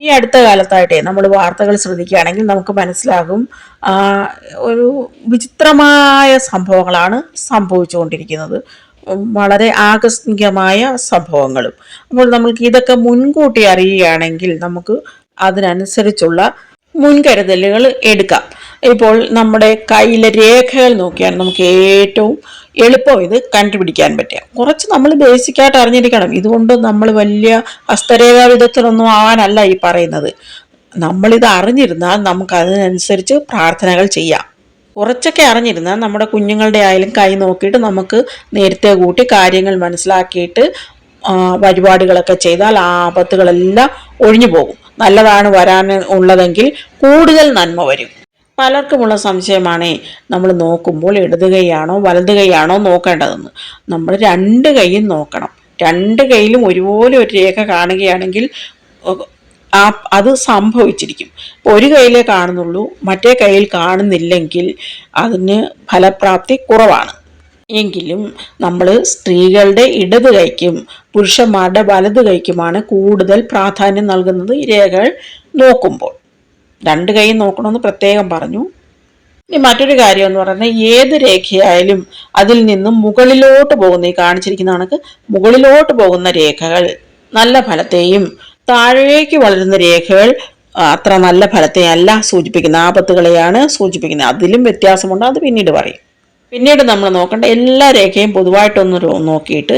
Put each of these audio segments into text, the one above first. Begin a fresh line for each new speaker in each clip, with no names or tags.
ഈ അടുത്ത കാലത്തായിട്ടേ നമ്മൾ വാർത്തകൾ ശ്രദ്ധിക്കുകയാണെങ്കിൽ നമുക്ക് മനസ്സിലാകും ഒരു വിചിത്രമായ സംഭവങ്ങളാണ് സംഭവിച്ചുകൊണ്ടിരിക്കുന്നത്. വളരെ ആകസ്മികമായ സംഭവങ്ങളും. അപ്പോൾ നമ്മൾക്ക് ഇതൊക്കെ മുൻകൂട്ടി അറിയുകയാണെങ്കിൽ നമുക്ക് അതിനനുസരിച്ചുള്ള മുൻകരുതലുകൾ എടുക്കാം. ഇപ്പോൾ നമ്മുടെ കയ്യിലെ രേഖകൾ നോക്കിയാൽ നമുക്ക് ഏറ്റവും എളുപ്പം ഇത് കണ്ടുപിടിക്കാൻ പറ്റുക. കുറച്ച് നമ്മൾ ബേസിക്കായിട്ട് അറിഞ്ഞിരിക്കണം. ഇതുകൊണ്ട് നമ്മൾ വലിയ ഹസ്തരേഖാ വിദഗ്ധരൊന്നും ആവാനല്ല ഈ പറയുന്നത്. നമ്മളിത് അറിഞ്ഞിരുന്നാൽ നമുക്ക് അതിനനുസരിച്ച് പ്രാർത്ഥനകൾ ചെയ്യാം. കുറച്ചൊക്കെ അറിഞ്ഞിരുന്നാൽ നമ്മുടെ കുഞ്ഞുങ്ങളുടെ ആയാലും കൈ നോക്കിയിട്ട് നമുക്ക് നേരത്തെ കൂട്ടി കാര്യങ്ങൾ മനസ്സിലാക്കിയിട്ട് വഴിപാടുകളൊക്കെ ചെയ്താൽ ആ ആപത്തുകളെല്ലാം ഒഴിഞ്ഞു പോകും. നല്ലതാണ് വരാൻ ഉള്ളതെങ്കിൽ കൂടുതൽ നന്മ വരും. പലർക്കുമുള്ള സംശയമാണ് നമ്മൾ നോക്കുമ്പോൾ ഇടത് കൈയാണോ വലത് കൈയാണോ നോക്കേണ്ടതെന്ന്. നമ്മൾ രണ്ട് കൈയും നോക്കണം. രണ്ട് കൈയിലും ഒരുപോലെ ഒരു രേഖ കാണുകയാണെങ്കിൽ ആ അത് സംഭവിച്ചിരിക്കും. ഇപ്പോൾ ഒരു കയ്യിലേ കാണുന്നുള്ളൂ മറ്റേ കയ്യിൽ കാണുന്നില്ലെങ്കിൽ അതിന് ഫലപ്രാപ്തി കുറവാണ്. എങ്കിലും നമ്മൾ സ്ത്രീകളുടെ ഇടത് കൈക്കും പുരുഷന്മാരുടെ വലത് കൈക്കുമാണ് കൂടുതൽ പ്രാധാന്യം നൽകുന്നത് ഈ രേഖകൾ നോക്കുമ്പോൾ. രണ്ട് കൈ നോക്കണമെന്ന് പ്രത്യേകം പറഞ്ഞു. ഇനി മറ്റൊരു കാര്യം എന്ന് പറയുന്നത് ഏത് രേഖയായാലും അതിൽ നിന്നും മുകളിലോട്ട് പോകുന്ന ഈ കാണിച്ചിരിക്കുന്ന കണക്ക് മുകളിലോട്ട് പോകുന്ന രേഖകൾ നല്ല ഫലത്തെയും താഴേക്ക് വളരുന്ന രേഖകൾ അത്ര നല്ല ഫലത്തെ അല്ല സൂചിപ്പിക്കുന്നത് ആപത്തുകളെയാണ് സൂചിപ്പിക്കുന്നത്. അതിലും വ്യത്യാസമുണ്ട് അത് പിന്നീട് പറയും. പിന്നീട് നമ്മൾ നോക്കേണ്ട എല്ലാ രേഖയും പൊതുവായിട്ടൊന്ന് നോക്കിയിട്ട്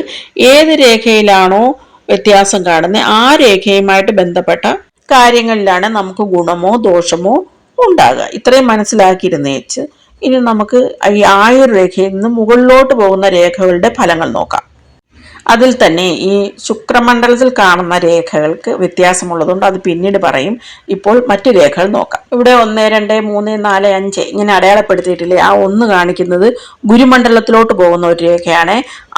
ഏത് രേഖയിലാണോ വ്യത്യാസം കാണുന്നത് ആ രേഖയുമായിട്ട് ബന്ധപ്പെട്ട കാര്യങ്ങളിലാണ് നമുക്ക് ഗുണമോ ദോഷമോ ഉണ്ടാകുക ഇത്രയും മനസ്സിലാക്കിയിരുന്നേച്ച് ഇനി നമുക്ക് ഈ ആയുർ രേഖയിൽ നിന്ന് മുകളിലോട്ട് പോകുന്ന രേഖകളുടെ ഫലങ്ങൾ നോക്കാം. അതിൽ തന്നെ ഈ ശുക്രമണ്ഡലത്തിൽ കാണുന്ന രേഖകൾക്ക് വ്യത്യാസമുള്ളതുകൊണ്ട് അത് പിന്നീട് പറയും. ഇപ്പോൾ മറ്റു രേഖകൾ നോക്കാം. ഇവിടെ ഒന്ന് രണ്ട് മൂന്ന് നാല് അഞ്ച് ഇങ്ങനെ അടയാളപ്പെടുത്തിയിട്ടില്ലേ? ആ ഒന്ന് കാണിക്കുന്നത് ഗുരുമണ്ഡലത്തിലോട്ട് പോകുന്ന ഒരു രേഖയാണ്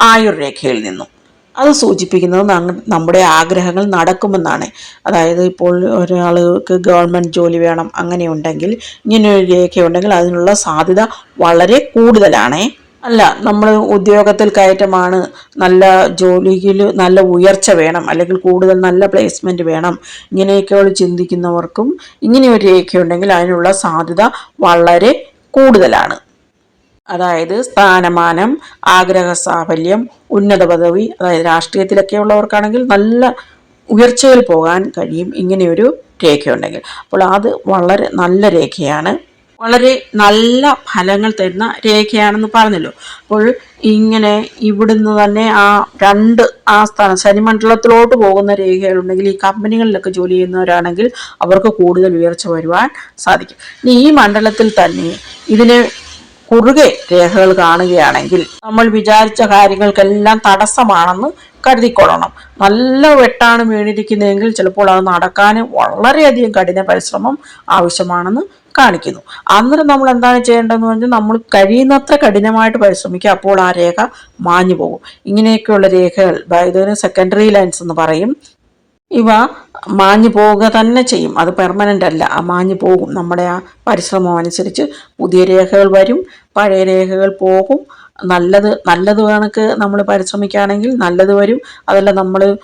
ആയുർ രേഖയിൽ നിന്നും. അത് സൂചിപ്പിക്കുന്നത് നമ്മുടെ ആഗ്രഹങ്ങൾ നടക്കുമെന്നാണ്. അതായത് ഇപ്പോൾ ഒരാൾക്ക് ഗവൺമെന്റ് ജോലി വേണം അങ്ങനെ ഉണ്ടെങ്കിൽ ഇങ്ങനെ ഒരു രേഖയുണ്ടെങ്കിൽ അതിനുള്ള സാധ്യത വളരെ കൂടുതലാണ്. അല്ല നമ്മൾ ഉദ്യോഗത്തിൽ കയറ്റമാണ് നല്ല ജോലിയിൽ നല്ല ഉയർച്ച വേണം അല്ലെങ്കിൽ കൂടുതൽ നല്ല പ്ലേസ്മെന്റ് വേണം ഇങ്ങനെയൊക്കെയുള്ള ചിന്തിക്കുന്നവർക്കും ഇങ്ങനെയൊരു രേഖയുണ്ടെങ്കിൽ അതിനുള്ള സാധ്യത വളരെ കൂടുതലാണ്. അതായത് സ്ഥാനമാനം ആഗ്രഹ സാഫല്യം ഉന്നത പദവി അതായത് രാഷ്ട്രീയത്തിലൊക്കെ ഉള്ളവർക്കാണെങ്കിൽ നല്ല ഉയർച്ചയിൽ പോകാൻ കഴിയും ഇങ്ങനെയൊരു രേഖയുണ്ടെങ്കിൽ. അപ്പോൾ അത് വളരെ നല്ല രേഖയാണ്. വളരെ നല്ല ഫലങ്ങൾ തരുന്ന രേഖയാണെന്ന് പറഞ്ഞല്ലോ. അപ്പോൾ ഇങ്ങനെ ഇവിടുന്ന് തന്നെ ആ രണ്ട് ആ സ്ഥാനം ശനിമണ്ഡലത്തിലോട്ട് പോകുന്ന രേഖകളുണ്ടെങ്കിൽ ഈ കമ്പനികളിലൊക്കെ ജോലി ചെയ്യുന്നവരാണെങ്കിൽ അവർക്ക് കൂടുതൽ ഉയർച്ച വരുവാൻ സാധിക്കും. ഇനി ഈ മണ്ഡലത്തിൽ തന്നെ ഇതിന് കുറുകെ രേഖകൾ കാണുകയാണെങ്കിൽ നമ്മൾ വിചാരിച്ച കാര്യങ്ങൾക്കെല്ലാം തടസ്സമാണെന്ന് കരുതിക്കൊള്ളണം. നല്ല വെട്ടാണ് വീണിരിക്കുന്നതെങ്കിൽ ചിലപ്പോൾ അത് നടക്കാൻ വളരെയധികം കഠിന പരിശ്രമം ആവശ്യമാണെന്ന് കാണിക്കുന്നു. അന്നേരം നമ്മൾ എന്താണ് ചെയ്യേണ്ടതെന്ന് പറഞ്ഞാൽ നമ്മൾ കഴിയുന്നത്ര കഠിനമായിട്ട് പരിശ്രമിക്കുക അപ്പോൾ ആ രേഖ മാഞ്ഞു പോകും ഇങ്ങനെയൊക്കെയുള്ള രേഖകൾ ഇതിന് സെക്കൻഡറി ലൈൻസ് എന്ന് പറയും. ഇവ മാഞ്ഞു പോവുക തന്നെ ചെയ്യും. അത് പെർമനന്റ് അല്ല. ആ മാഞ്ഞു പോകും. നമ്മുടെ ആ പരിശ്രമം അനുസരിച്ച് പുതിയ രേഖകൾ വരും. പഴയ രേഖകൾ പോകും. നല്ലത് നല്ലത് കണക്ക് നമ്മൾ പരിശ്രമിക്കുകയാണെങ്കിൽ നല്ലത് വരും. അതല്ല നമ്മൾ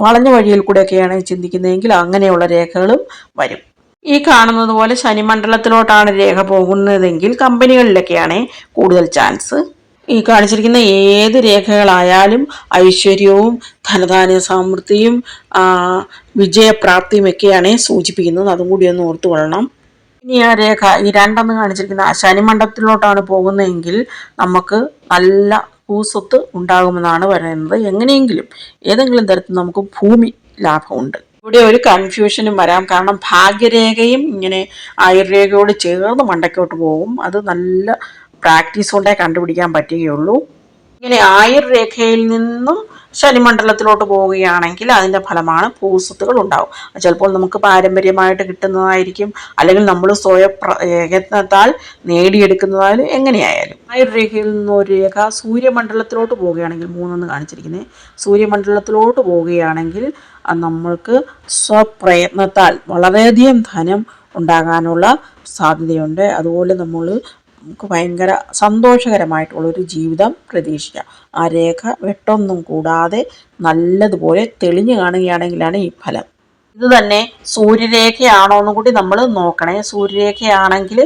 വളഞ്ഞ വഴിയിൽ കൂടെയൊക്കെയാണ് ചിന്തിക്കുന്നതെങ്കിൽ അങ്ങനെയുള്ള രേഖകളും വരും. ഈ കാണുന്നത് പോലെ ശനിമണ്ഡലത്തിലോട്ടാണ് രേഖ പോകുന്നതെങ്കിൽ കമ്പനികളിലൊക്കെയാണ് കൂടുതൽ ചാൻസ് ഈ കാണിച്ചിരിക്കുന്ന ഏത് രേഖകളായാലും ഐശ്വര്യവും ധനധാന്യ സമൃദ്ധിയും വിജയപ്രാപ്തിയും ഒക്കെയാണ് സൂചിപ്പിക്കുന്നത്. അതും കൂടി ഒന്ന് ഓർത്തു കൊള്ളണം. ഇനി ആ രേഖ ഈ രണ്ടെന്ന് കാണിച്ചിരിക്കുന്ന ശനി ശനിമണ്ഡലത്തിലോട്ടാണ് പോകുന്നതെങ്കിൽ നമുക്ക് നല്ല ഭൂസ്വത്ത് ഉണ്ടാകുമെന്നാണ് പറയുന്നത്. എങ്ങനെയെങ്കിലും ഏതെങ്കിലും തരത്തിൽ നമുക്ക് ഭൂമി ലാഭമുണ്ട്. ഇവിടെ ഒരു കൺഫ്യൂഷനും വരാം. കാരണം ഭാഗ്യരേഖയും ഇങ്ങനെ ആയുർരേഖയോട് ചേർന്ന് മണ്ടയ്ക്കോട്ട് പോകും. അത് നല്ല പ്രാക്ടീസ് കൊണ്ടേ കണ്ടുപിടിക്കാൻ പറ്റുകയുള്ളൂ. ഇങ്ങനെ ആയുർരേഖയിൽ നിന്നും ശനിമണ്ഡലത്തിലോട്ട് പോവുകയാണെങ്കിൽ അതിന്റെ ഫലമാണ് ഭൂസ്വത്തുകൾ ഉണ്ടാവും. ചിലപ്പോൾ നമുക്ക് പാരമ്പര്യമായിട്ട് കിട്ടുന്നതായിരിക്കും. അല്ലെങ്കിൽ നമ്മൾ സ്വയ പ്രയത്നത്താൽ നേടിയെടുക്കുന്നതായാലും എങ്ങനെയായാലും. ആയുർരേഖയിൽ നിന്ന് ഒരു രേഖ സൂര്യമണ്ഡലത്തിലോട്ട് പോവുകയാണെങ്കിൽ മൂന്നെന്ന് കാണിച്ചിരിക്കുന്നത് സൂര്യമണ്ഡലത്തിലോട്ട് പോവുകയാണെങ്കിൽ നമ്മൾക്ക് സ്വപ്രയത്നത്താൽ വളരെയധികം ധനം ഉണ്ടാകാനുള്ള സാധ്യതയുണ്ട്. അതുപോലെ നമ്മൾ നമുക്ക് ഭയങ്കര സന്തോഷകരമായിട്ടുള്ളൊരു ജീവിതം പ്രതീക്ഷിക്കാം. ആ രേഖ വെട്ടൊന്നും കൂടാതെ നല്ലതുപോലെ തെളിഞ്ഞു കാണുകയാണെങ്കിലാണ് ഈ ഫലം. ഇത് തന്നെ സൂര്യരേഖയാണോ എന്നും കൂടി നമ്മൾ നോക്കണേ. സൂര്യരേഖയാണെങ്കിൽ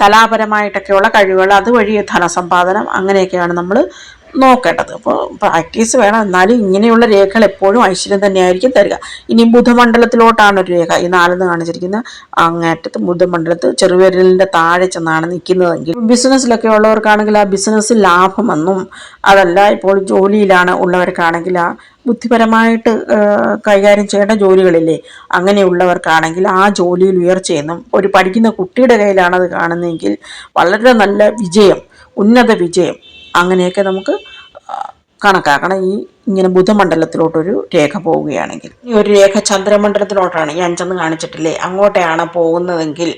കലാപരമായിട്ടൊക്കെയുള്ള കഴിവുകൾ അതുവഴി ധനസമ്പാദനം അങ്ങനെയൊക്കെയാണ് നമ്മൾ നോക്കേണ്ടത്. അപ്പോൾ പ്രാക്ടീസ് വേണം. എന്നാലും ഇങ്ങനെയുള്ള രേഖകൾ എപ്പോഴും ഐശ്വര്യം തന്നെയായിരിക്കും തരിക. ഇനി ബുധമണ്ഡലത്തിലോട്ടാണ് ഒരു രേഖ. ഈ നാലെന്ന് കാണിച്ചിരിക്കുന്ന അങ്ങേറ്റത്ത് ബുധമണ്ഡലത്ത് ചെറുവിരലിന്റെ താഴെ ചെന്നാണ് നിൽക്കുന്നതെങ്കിൽ. ബിസിനസ്സിലൊക്കെ ഉള്ളവർക്കാണെങ്കിൽ ആ ബിസിനസ് ലാഭമെന്നും അതല്ല ഇപ്പോൾ ജോലിയിലാണ് ഉള്ളവർക്കാണെങ്കിൽ ആ ബുദ്ധിപരമായിട്ട് കൈകാര്യം ചെയ്യേണ്ട ജോലികളില്ലേ അങ്ങനെയുള്ളവർക്കാണെങ്കിൽ ആ ജോലിയിൽ ഉയർച്ചയെന്നും ഒരു പഠിക്കുന്ന കുട്ടിയുടെ കയ്യിലാണത് കാണുന്നതെങ്കിൽ വളരെ നല്ല വിജയം ഉന്നത വിജയം അങ്ങനെയൊക്കെ നമുക്ക് കണക്കാക്കണം. ഈ ഇങ്ങനെ ബുധമണ്ഡലത്തിലോട്ടൊരു രേഖ പോവുകയാണെങ്കിൽ. ഈ ഒരു രേഖ ചന്ദ്രമണ്ഡലത്തിലോട്ടാണ്. ഈ അഞ്ചെന്ന് കാണിച്ചിട്ടില്ലേ? അങ്ങോട്ടാണ് പോകുന്നതെങ്കിൽ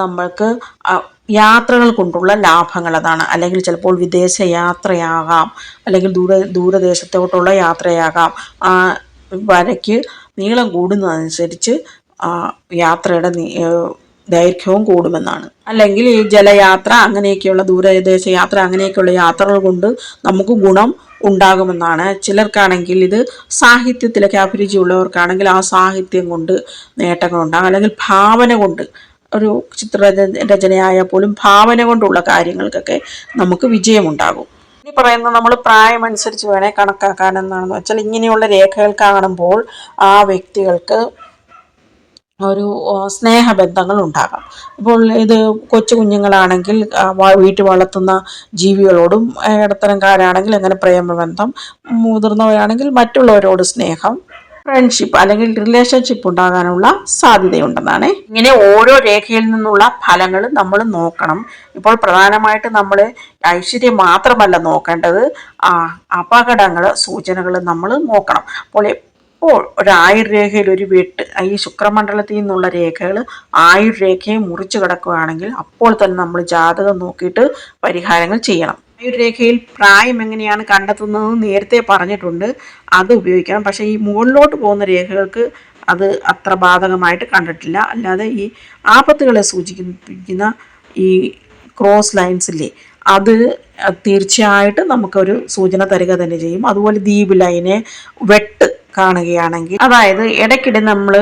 നമ്മൾക്ക് യാത്രകൾ കൊണ്ടുള്ള ലാഭങ്ങൾ അതാണ്. അല്ലെങ്കിൽ ചിലപ്പോൾ വിദേശ യാത്രയാകാം. അല്ലെങ്കിൽ ദൂര ദൂരദേശത്തോട്ടുള്ള യാത്രയാകാം. വരയ്ക്ക് നീളം കൂടുന്നതനുസരിച്ച് യാത്രയുടെ ദൈർഘ്യവും കൂടുമെന്നാണ്. അല്ലെങ്കിൽ ഈ ജലയാത്ര അങ്ങനെയൊക്കെയുള്ള ദൂരദേശ യാത്ര അങ്ങനെയൊക്കെയുള്ള യാത്രകൾ കൊണ്ട് നമുക്ക് ഗുണം ഉണ്ടാകുമെന്നാണ്. ചിലർക്കാണെങ്കിൽ ഇത് സാഹിത്യത്തിലൊക്കെ അഭിരുചിയുള്ളവർക്കാണെങ്കിൽ ആ സാഹിത്യം കൊണ്ട് നേട്ടങ്ങളുണ്ടാകും അല്ലെങ്കിൽ ഭാവന കൊണ്ട് ഒരു ചിത്ര രചനയായാൽ പോലും ഭാവന കൊണ്ടുള്ള കാര്യങ്ങൾക്കൊക്കെ നമുക്ക് വിജയമുണ്ടാകും. ഇനി പറയുന്നത് നമ്മൾ പ്രായമനുസരിച്ച് വേണേൽ കണക്കാക്കാൻ എന്നാണെന്ന് വെച്ചാൽ ഇങ്ങനെയുള്ള രേഖകൾ കാണുമ്പോൾ ആ വ്യക്തികൾക്ക് ഒരു സ്നേഹബന്ധങ്ങൾ ഉണ്ടാകാം ഇപ്പോൾ ഇത് കൊച്ചു കുഞ്ഞുങ്ങളാണെങ്കിൽ വീട്ടിൽ വളർത്തുന്ന ജീവികളോടും ഇടത്തരംകാരാണെങ്കിൽ അങ്ങനെ പ്രേമബന്ധം മുതിർന്നവരാണെങ്കിൽ മറ്റുള്ളവരോട് സ്നേഹം ഫ്രണ്ട്ഷിപ്പ് അല്ലെങ്കിൽ റിലേഷൻഷിപ്പ് ഉണ്ടാകാനുള്ള സാധ്യതയുണ്ടെന്നാണ്. ഇങ്ങനെ ഓരോ രേഖയിൽ നിന്നുള്ള ഫലങ്ങൾ നമ്മൾ നോക്കണം. ഇപ്പോൾ പ്രധാനമായിട്ട് നമ്മൾ ഐശ്വര്യം മാത്രമല്ല നോക്കേണ്ടത് അപകടങ്ങൾ സൂചനകൾ നമ്മൾ നോക്കണം. അപ്പോൾ ഇപ്പോൾ ഒരു ആയുർരേഖയിൽ ഒരു വീട്ട് ഈ ശുക്രമണ്ഡലത്തിൽ നിന്നുള്ള രേഖകൾ ആയുർരേഖയെ മുറിച്ച് കിടക്കുകയാണെങ്കിൽ അപ്പോൾ തന്നെ നമ്മൾ ജാതകം നോക്കിയിട്ട് പരിഹാരങ്ങൾ ചെയ്യണം. ആയുർരേഖയിൽ പ്രായം എങ്ങനെയാണ് കണ്ടെത്തുന്നത് നേരത്തെ പറഞ്ഞിട്ടുണ്ട്. അത് ഉപയോഗിക്കണം. പക്ഷേ ഈ മുകളിലോട്ട് പോകുന്ന രേഖകൾക്ക് അത് അത്ര ബാധകമായിട്ട് കണ്ടിട്ടില്ല. അല്ലാതെ ഈ ആപത്തുകളെ സൂചിപ്പിക്കുന്ന ഈ ക്രോസ് ലൈൻസില്ലേ അത് തീർച്ചയായിട്ടും നമുക്കൊരു സൂചന തരിക തന്നെ ചെയ്യും. അതുപോലെ ദ്വീപ് ലൈന് വെട്ട് കാണുകയാണെങ്കിൽ അതായത് ഇടയ്ക്കിടെ നമ്മൾ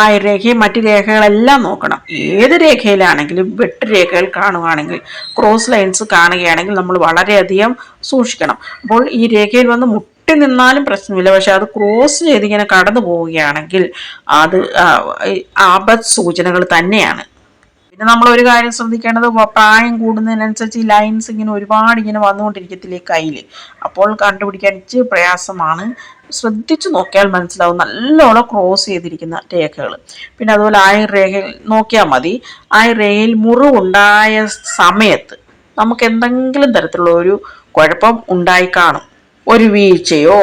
ആയുർരേഖയും മറ്റ് രേഖകളെല്ലാം നോക്കണം. ഏത് രേഖയിലാണെങ്കിലും വെട്ട് രേഖകൾ കാണുകയാണെങ്കിൽ ക്രോസ് ലൈൻസ് കാണുകയാണെങ്കിൽ നമ്മൾ വളരെയധികം സൂക്ഷിക്കണം. അപ്പോൾ ഈ രേഖയിൽ വന്ന് മുട്ടി നിന്നാലും പ്രശ്നമില്ല. പക്ഷെ അത് ക്രോസ് ചെയ്ത് ഇങ്ങനെ കടന്നു പോവുകയാണെങ്കിൽ അത് ആപത് സൂചനകൾ തന്നെയാണ്. പിന്നെ നമ്മൾ ഒരു കാര്യം ശ്രദ്ധിക്കേണ്ടത് പ്രായം കൂടുന്നതിനനുസരിച്ച് ഈ ലൈൻസ് ഇങ്ങനെ ഒരുപാട് ഇങ്ങനെ വന്നുകൊണ്ടിരിക്കത്തില്ലേ കയ്യിൽ അപ്പോൾ കണ്ടുപിടിക്കാൻ ഇച്ചിരി പ്രയാസമാണ്. ശ്രദ്ധിച്ചു നോക്കിയാൽ മനസ്സിലാവും. നല്ലോണം ക്രോസ് ചെയ്തിരിക്കുന്ന രേഖകൾ പിന്നെ അതുപോലെ ആയുർ രേഖയിൽ നോക്കിയാൽ മതി. ആയുർ രേഖയിൽ മുറിവുണ്ടായ സമയത്ത് നമുക്ക് എന്തെങ്കിലും തരത്തിലുള്ള ഒരു കുഴപ്പം ഉണ്ടായി കാണും. ഒരു വീഴ്ചയോ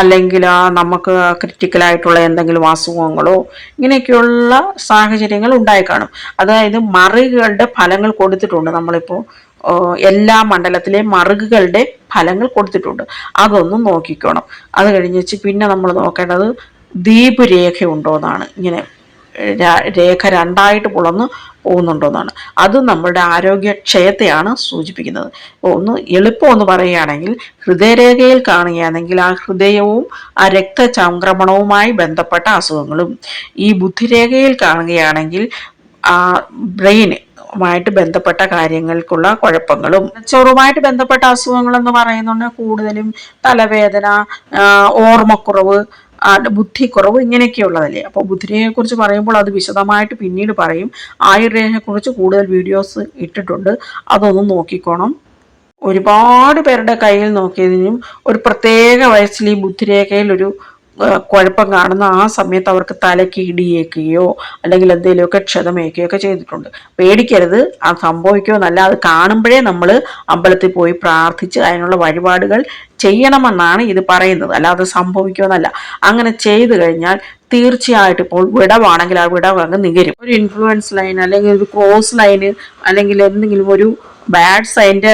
അല്ലെങ്കിൽ നമുക്ക് ക്രിറ്റിക്കലായിട്ടുള്ള എന്തെങ്കിലും അസുഖങ്ങളോ ഇങ്ങനെയൊക്കെയുള്ള സാഹചര്യങ്ങൾ ഉണ്ടായി കാണും. അതായത് മറികളുടെ ഫലങ്ങൾ കൊടുത്തിട്ടുണ്ട് നമ്മളിപ്പോൾ എല്ലാ മണ്ഡലത്തിലെ മറുകുകളുടെ ഫലങ്ങൾ കൊടുത്തിട്ടുണ്ട്. അതൊന്ന് നോക്കിക്കോണം. അത് കഴിഞ്ഞ് വെച്ച് പിന്നെ നമ്മൾ നോക്കേണ്ടത് ദ്വീപ് രേഖ ഉണ്ടോ എന്നാണ് ഇങ്ങനെ രേഖ രണ്ടായിട്ട് പുളന്ന് പോകുന്നുണ്ടോന്നാണ്. അത് നമ്മളുടെ ആരോഗ്യക്ഷയത്തെയാണ് സൂചിപ്പിക്കുന്നത്. ഒന്ന് എളുപ്പം ഒന്ന് പറയുകയാണെങ്കിൽ ഹൃദയരേഖയിൽ കാണുകയാണെങ്കിൽ ആ ഹൃദയവും ആ രക്തചംക്രമണവുമായി ബന്ധപ്പെട്ട അസുഖങ്ങളും. ഈ ബുദ്ധിരേഖയിൽ കാണുകയാണെങ്കിൽ ആ ബ്രെയിന് ുമായിട്ട് ബന്ധപ്പെട്ട കാര്യങ്ങൾക്കുള്ള കുഴപ്പങ്ങളും ചോറുമായിട്ട് ബന്ധപ്പെട്ട അസുഖങ്ങൾ എന്ന് പറയുന്നുണ്ട്. കൂടുതലും തലവേദന ഓർമ്മക്കുറവ് ബുദ്ധിക്കുറവ് ഇങ്ങനെയൊക്കെയുള്ളതല്ലേ. അപ്പോൾ ബുദ്ധിരേഖയെക്കുറിച്ച് പറയുമ്പോൾ അത് വിശദമായിട്ട് പിന്നീട് പറയും. ആയുർരേഖയെക്കുറിച്ച് കൂടുതൽ വീഡിയോസ് ഇട്ടിട്ടുണ്ട്. അതൊന്ന് നോക്കിക്കോണം. ഒരുപാട് പേരുടെ കയ്യിൽ നോക്കിയതിനും ഒരു പ്രത്യേക വയസ്സിൽ ഈ ബുദ്ധിരേഖയിൽ ഒരു കുഴപ്പം കാണുന്ന ആ സമയത്ത് അവർക്ക് തലയ്ക്ക് ഇടിയേക്കുകയോ അല്ലെങ്കിൽ എന്തെങ്കിലുമൊക്കെ ക്ഷതമേക്കുകയൊക്കെ ചെയ്തിട്ടുണ്ട്. പേടിക്കരുത്. അത് സംഭവിക്കുമെന്നല്ല അത് കാണുമ്പോഴേ നമ്മൾ അമ്പലത്തിൽ പോയി പ്രാർത്ഥിച്ച് അതിനുള്ള വഴിപാടുകൾ ചെയ്യണമെന്നാണ് ഇത് പറയുന്നത്. അല്ലാതെ സംഭവിക്കുമെന്നല്ല അങ്ങനെ ചെയ്തു കഴിഞ്ഞാൽ തീർച്ചയായിട്ടും ഇപ്പോൾ വിടവാണെങ്കിൽ ആ വിടവ് അങ്ങ് നികരും. ഒരു ഇൻഫ്ലുവൻസ് ലൈൻ അല്ലെങ്കിൽ ഒരു ക്രോസ് ലൈന് അല്ലെങ്കിൽ എന്തെങ്കിലും ഒരു ബാഡ് സൈന്റെ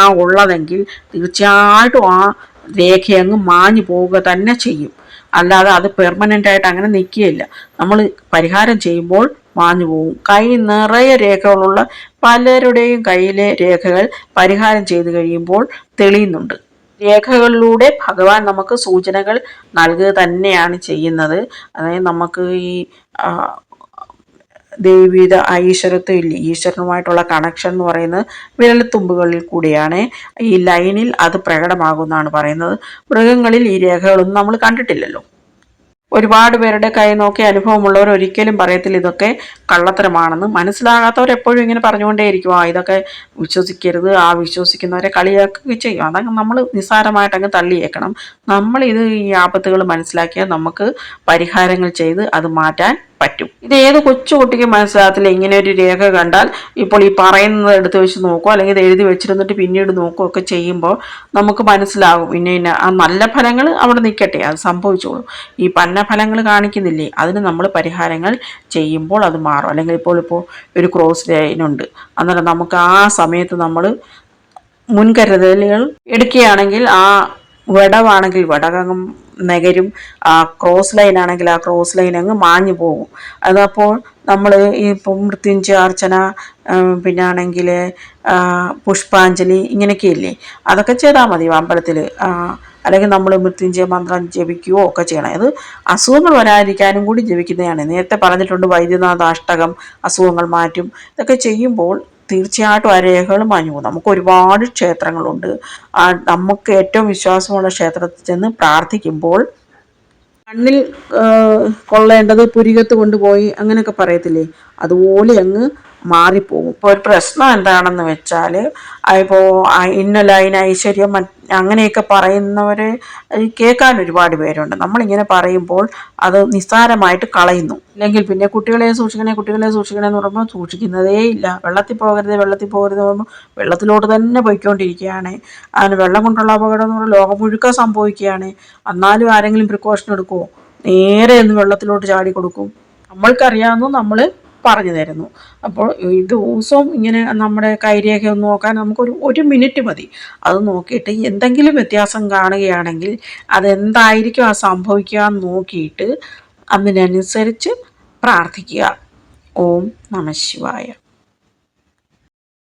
ആ ഉള്ളതെങ്കിൽ തീർച്ചയായിട്ടും ആ രേഖയങ്ങ് മാഞ്ഞു പോവുക തന്നെ ചെയ്യും. അല്ലാതെ അത് പെർമനന്റ് ആയിട്ട് അങ്ങനെ നിൽക്കുകയില്ല നമ്മൾ പരിഹാരം ചെയ്യുമ്പോൾ മാഞ്ഞു പോകും കൈ നിറയെ രേഖകളുള്ള പലരുടെയും കയ്യിലെ രേഖകൾ പരിഹാരം ചെയ്തു കഴിയുമ്പോൾ തെളിയുന്നുണ്ട്. രേഖകളിലൂടെ ഭഗവാൻ നമുക്ക് സൂചനകൾ നൽകുക തന്നെയാണ് ചെയ്യുന്നത്. അതായത് നമുക്ക് ഈ ദൈവിക ഈശ്വരത്വം ഇല്ല. ഈശ്വരനുമായിട്ടുള്ള കണക്ഷൻ എന്ന് പറയുന്നത് വിരൽത്തുമ്പുകളിൽ കൂടിയാണ്. ഈ ലൈനിൽ അത് പ്രകടമാകുമെന്നാണ് പറയുന്നത്. മൃഗങ്ങളിൽ ഈ രേഖകളൊന്നും നമ്മൾ കണ്ടിട്ടില്ലല്ലോ. ഒരുപാട് പേരുടെ കൈ നോക്കി അനുഭവമുള്ളവർ ഒരിക്കലും പറയത്തില്ല ഇതൊക്കെ കള്ളത്തരമാണെന്ന്. മനസ്സിലാകാത്തവർ എപ്പോഴും ഇങ്ങനെ പറഞ്ഞുകൊണ്ടേയിരിക്കും. ആ ഇതൊക്കെ വിശ്വസിക്കരുത്. ആ വിശ്വസിക്കുന്നവരെ കളിയാക്കുകയും ചെയ്യും. അതങ്ങ് നമ്മൾ നിസ്സാരമായിട്ട് അങ്ങ് തള്ളിയേക്കണം. നമ്മൾ ഇത് ഈ ആപത്തുകൾ മനസ്സിലാക്കിയാൽ നമുക്ക് പരിഹാരങ്ങൾ ചെയ്ത് അത് മാറ്റാൻ പറ്റും. ഇത് ഏത് കൊച്ചു കുട്ടിക്ക് മനസ്സിലാകത്തില്ല. ഇങ്ങനെ ഒരു രേഖ കണ്ടാൽ ഇപ്പോൾ ഈ പറയുന്നത് എടുത്ത് വെച്ച് നോക്കുക അല്ലെങ്കിൽ ഇത് എഴുതി വെച്ചിരുന്നിട്ട് പിന്നീട് നോക്കുകയൊക്കെ ചെയ്യുമ്പോൾ നമുക്ക് മനസ്സിലാകും. ഇന്ന ഇന്ന ആ നല്ല ഫലങ്ങൾ അവിടെ നിൽക്കട്ടെ. അത് സംഭവിച്ചോളും. ഈ പന്ന ഫലങ്ങൾ കാണിക്കുന്നില്ലേ? അതിന് നമ്മൾ പരിഹാരങ്ങൾ ചെയ്യുമ്പോൾ അത് മാറും. അല്ലെങ്കിൽ ഇപ്പോൾ ഇപ്പോൾ ഒരു ക്രോസ് ലൈനുണ്ട് അന്നേരം നമുക്ക് ആ സമയത്ത് നമ്മൾ മുൻകരുതലുകൾ എടുക്കുകയാണെങ്കിൽ ആ വിടവാണെങ്കിൽ വിടകം നഗരും ആ ക്രോസ് ലൈൻ ആണെങ്കിൽ ആ ക്രോസ് ലൈൻ അങ്ങ് മാഞ്ഞു പോകും. അതപ്പോൾ നമ്മൾ ഇപ്പം മൃത്യുഞ്ജയ അർച്ചന പിന്നെ ആണെങ്കിൽ പുഷ്പാഞ്ജലി ഇങ്ങനെയൊക്കെയില്ലേ? അതൊക്കെ ചെയ്താൽ മതി അമ്പലത്തിൽ അല്ലെങ്കിൽ നമ്മൾ മൃത്യുഞ്ജയ മന്ത്രം ജപിക്കുകയോ ഒക്കെ ചെയ്യണം. അത് അസുഖങ്ങൾ വരാതിരിക്കാനും കൂടി ജപിക്കുന്നതാണ്. നേരത്തെ പറഞ്ഞിട്ടുണ്ട് വൈദ്യനാഥ അഷ്ടകം അസുഖങ്ങൾ മാറ്റും. ഇതൊക്കെ ചെയ്യുമ്പോൾ തീർച്ചയായിട്ടും ആ രേഖകൾ മാഞ്ഞു പോകും. നമുക്ക് ഒരുപാട് ക്ഷേത്രങ്ങളുണ്ട്. നമുക്ക് ഏറ്റവും വിശ്വാസമുള്ള ക്ഷേത്രത്തിൽ ചെന്ന് പ്രാർത്ഥിക്കുമ്പോൾ കണ്ണിൽ കൊള്ളേണ്ടത് പുരികത്ത് കൊണ്ടുപോയി അങ്ങനെയൊക്കെ പറയത്തില്ലേ? അതുപോലെ അങ്ങ് മാറിപ്പോകും. ഇപ്പോൾ ഒരു പ്രശ്നം എന്താണെന്ന് വെച്ചാൽ ഇപ്പോൾ ഇന്ന ലൈൻ ഐശ്വര്യം അങ്ങനെയൊക്കെ പറയുന്നവരെ കേൾക്കാൻ ഒരുപാട് പേരുണ്ട്. നമ്മളിങ്ങനെ പറയുമ്പോൾ അത് നിസ്സാരമായിട്ട് കളയുന്നു. അല്ലെങ്കിൽ പിന്നെ കുട്ടികളെ സൂക്ഷിക്കണേ കുട്ടികളെ സൂക്ഷിക്കണേ എന്ന് പറയുമ്പോൾ സൂക്ഷിക്കുന്നതേ ഇല്ല. വെള്ളത്തിൽ പോകരുത് വെള്ളത്തിൽ പോകരുത് പറയുമ്പോൾ വെള്ളത്തിലോട്ട് തന്നെ പോയിക്കൊണ്ടിരിക്കുകയാണ്. അതിന് വെള്ളം കൊണ്ടുള്ള അപകടം എന്ന് പറഞ്ഞാൽ ലോകം മുഴുക്ക സംഭവിക്കുകയാണ്. എന്നാലും ആരെങ്കിലും പ്രിക്കോഷൻ എടുക്കുമോ നേരെ ഒന്ന് വെള്ളത്തിലോട്ട് ചാടി കൊടുക്കും. നമ്മൾക്കറിയാവുന്ന നമ്മൾ പറഞ്ഞു തരുന്നു. അപ്പോൾ ദിവസവും ഇങ്ങനെ നമ്മുടെ കൈരേഖ ഒന്ന് നോക്കാൻ നമുക്കൊരു ഒരു മിനിറ്റ് മതി. അത് നോക്കിയിട്ട് എന്തെങ്കിലും വ്യത്യാസം കാണുകയാണെങ്കിൽ അതെന്തായിരിക്കും ആ സംഭവിക്കുക എന്ന് നോക്കിയിട്ട് അതിനനുസരിച്ച് പ്രാർത്ഥിക്കുക. ഓം നമ ശിവായ.